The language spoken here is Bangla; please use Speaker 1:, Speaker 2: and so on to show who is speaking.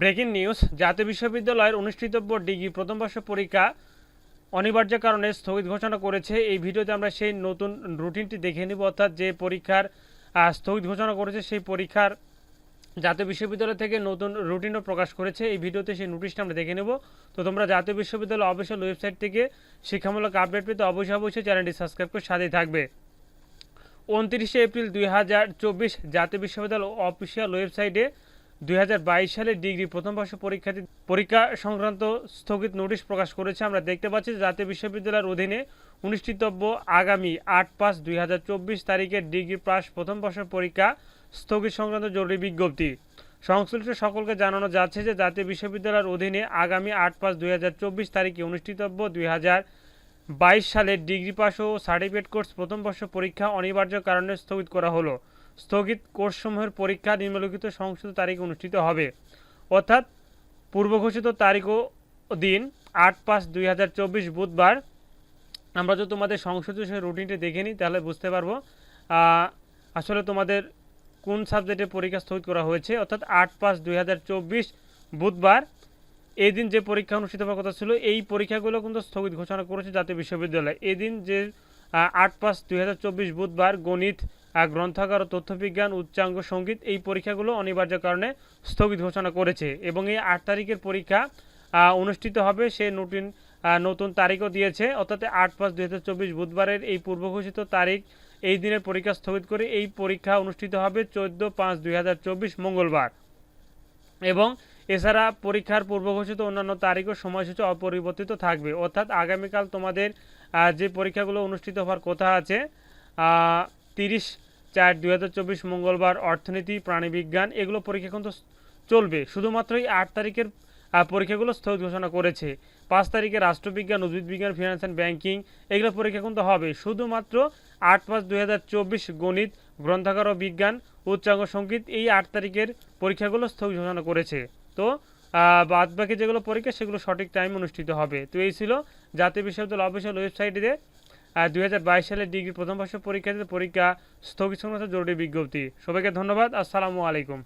Speaker 1: ব্রেকিং নিউজ, জাতীয় বিশ্ববিদ্যালয়ের অনুষ্ঠিতব্য ডিগ্রি প্রথম বর্ষ পরীক্ষা অনিবার্য কারণে স্থগিত ঘোষণা করেছে। এই ভিডিওতে আমরা সেই নতুন রুটিনটি দেখে নিব, অর্থাৎ যে পরীক্ষার স্থগিত ঘোষণা করেছে, সেই পরীক্ষার জাতীয় বিশ্ববিদ্যালয় থেকে নতুন রুটিনও প্রকাশ করেছে। এই ভিডিওতে সেই নোটিশটা আমরা দেখে নেব। তো তোমরা জাতীয় বিশ্ববিদ্যালয় অফিসিয়াল ওয়েবসাইট থেকে শিক্ষামূলক আপডেট পেতে অবশ্যই অবশ্যই চ্যানেলটি সাবস্ক্রাইব করে সাথেই থাকবে। উনত্রিশে এপ্রিল দুই হাজার চব্বিশ জাতীয় বিশ্ববিদ্যালয় অফিসিয়াল ওয়েবসাইটে দুই হাজার বাইশ সালে ডিগ্রি প্রথম বর্ষ পরীক্ষার্থী পরীক্ষা সংক্রান্ত স্থগিত নোটিশ প্রকাশ করেছে। আমরা দেখতে পাচ্ছি জাতীয় বিশ্ববিদ্যালয়ের অধীনে অনুষ্ঠিতব্য আগামী আট পাঁচ দুই তারিখে ডিগ্রি পাস প্রথম বর্ষের পরীক্ষা স্থগিত সংক্রান্ত জরুরি বিজ্ঞপ্তি। সংশ্লিষ্ট সকলকে জানানো যাচ্ছে যে জাতীয় বিশ্ববিদ্যালয়ের অধীনে আগামী আট পাঁচ দুই তারিখে অনুষ্ঠিতব্য দুই বাইশ সালের ডিগ্রি পাস ও সার্টিফিকেট কোর্স প্রথম বর্ষ পরীক্ষা অনিবার্য কারণে স্থগিত করা হলো। স্থগিত কোর্সসমূহের পরীক্ষা নিম্নলিখিত সংশোধিত তারিখ অনুষ্ঠিত হবে। অর্থাৎ পূর্ব ঘোষিত তারিখ ও দিন আট পাঁচ দুই বুধবার। আমরা যদি তোমাদের সংশোধিত রুটিনটি দেখে নিই, তাহলে বুঝতে পারব আসলে তোমাদের কোন সাবজেক্টে পরীক্ষা স্থগিত করা হয়েছে। অর্থাৎ আট পাঁচ দুই বুধবার এই দিন যে পরীক্ষা অনুষ্ঠিত হওয়ার কথা ছিল, এই পরীক্ষাগুলো কিন্তু স্থগিত ঘোষণা করেছে জাতীয় বিশ্ববিদ্যালয়। এদিন যে আট পাঁচ দুই বুধবার গণিত গ্রন্থাগার ও তথ্যবিজ্ঞান, উচ্চাঙ্গ সংগীত এই পরীক্ষাগুলো অনিবার্য কারণে স্থগিত ঘোষণা করেছে এবং এই আট তারিখের পরীক্ষা অনুষ্ঠিত হবে। সে নতুন নতুন তারিখও দিয়েছে। অর্থাৎ আট পাঁচ দুই বুধবারের এই পূর্ব ঘোষিত তারিখ, এই দিনের পরীক্ষা স্থগিত করে এই পরীক্ষা অনুষ্ঠিত হবে চোদ্দ পাঁচ দুই মঙ্গলবার। এবং এছাড়া পরীক্ষার পূর্ব ঘোষিত অন্যান্য তারিখ ও সময়সূচি অপরিবর্তিত থাকবে। অর্থাৎ আগামীকাল তোমাদের যে পরীক্ষাগুলো অনুষ্ঠিত হওয়ার কথা আছে তিরিশ চার, দুই মঙ্গলবার অর্থনীতি, প্রাণীবিজ্ঞান, এগুলো পরীক্ষা কিন্তু চলবে। শুধুমাত্র এই আট তারিখের পরীক্ষাগুলো স্থগিত ঘোষণা করেছে। পাঁচ তারিখে রাষ্ট্রবিজ্ঞান উদ্ভিদ বিজ্ঞান ফিনান্স অ্যান্ড ব্যাংকিং এগুলো পরীক্ষা কিন্তু হবে। শুধুমাত্র আট পাঁচ, দুই গণিত, গ্রন্থাগার ও বিজ্ঞান, উচ্চাঙ্গ সংগীত এই আট তারিখের পরীক্ষাগুলো স্থগিত ঘোষণা করেছে। তো বাদ বাকি যেগুলো পরীক্ষা, সেগুলো সঠিক টাইম অনুষ্ঠিত হবে। তো এই ছিল জাতীয় বিশ্ববিদ্যালয় অফিসিয়াল ওয়েবসাইটে দুই সালের ডিগ্রি প্রথম বর্ষ পরীক্ষার্থীদের পরীক্ষা স্থগিত সংক্রান্ত জরুরি বিজ্ঞপ্তি। সবাইকে ধন্যবাদ। আসসালামু আলাইকুম।